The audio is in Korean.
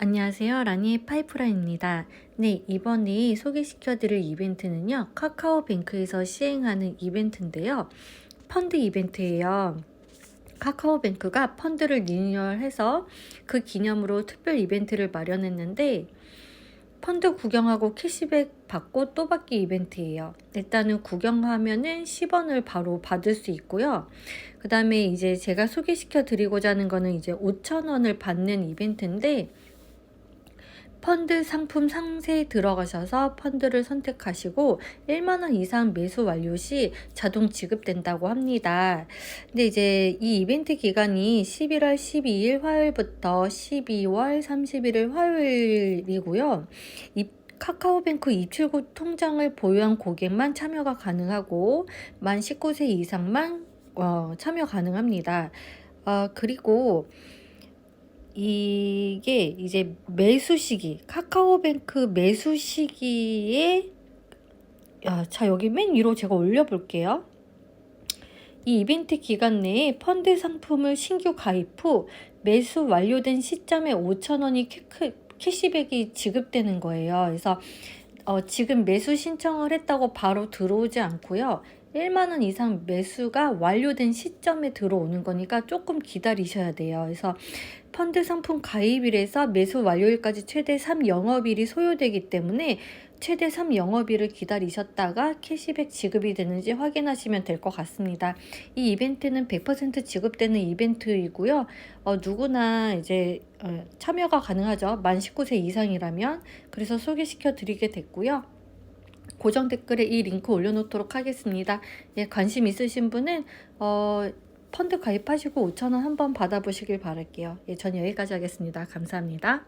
안녕하세요. 라니의 파이프라인입니다. 네, 이번에 소개시켜 드릴 이벤트는요. 카카오뱅크에서 시행하는 이벤트인데요. 펀드 이벤트예요. 카카오뱅크가 펀드를 리뉴얼해서 그 기념으로 특별 이벤트를 마련했는데 펀드 구경하고 캐시백 받고 또 받기 이벤트예요. 일단은 구경하면은 10원을 바로 받을 수 있고요. 그 다음에 이제 제가 소개시켜 드리고자 하는 거는 이제 5,000원을 받는 이벤트인데 펀드 상품 상세에 들어가셔서 펀드를 선택하시고 1만원 이상 매수 완료 시 자동 지급된다고 합니다. 근데 이제 이 이벤트 기간이 11월 12일 화요일부터 12월 31일 화요일이고요. 이 카카오뱅크 입출구 통장을 보유한 고객만 참여가 가능하고 만 19세 이상만 어, 참여 가능합니다. 어, 그리고 이게 이제 매수 시기, 카카오뱅크 매수 시기에 야, 자 여기 맨 위로 제가 올려볼게요. 이 이벤트 기간 내에 펀드 상품을 신규 가입 후 매수 완료된 시점에 5,000원이 캐시백이 지급되는 거예요. 그래서 어, 지금 매수 신청을 했다고 바로 들어오지 않고요. 1만원 이상 매수가 완료된 시점에 들어오는 거니까 조금 기다리셔야 돼요. 그래서 펀드 상품 가입일에서 매수 완료일까지 최대 3영업일이 소요되기 때문에 최대 3영업일을 기다리셨다가 캐시백 지급이 되는지 확인하시면 될 것 같습니다. 이 이벤트는 100% 지급되는 이벤트이고요. 어, 누구나 이제 어, 참여가 가능하죠. 만 19세 이상이라면. 그래서 소개시켜 드리게 됐고요. 고정 댓글에 이 링크 올려놓도록 하겠습니다. 예, 관심 있으신 분은 어, 펀드 가입하시고 5,000원 한번 받아보시길 바랄게요. 예, 전 여기까지 하겠습니다. 감사합니다.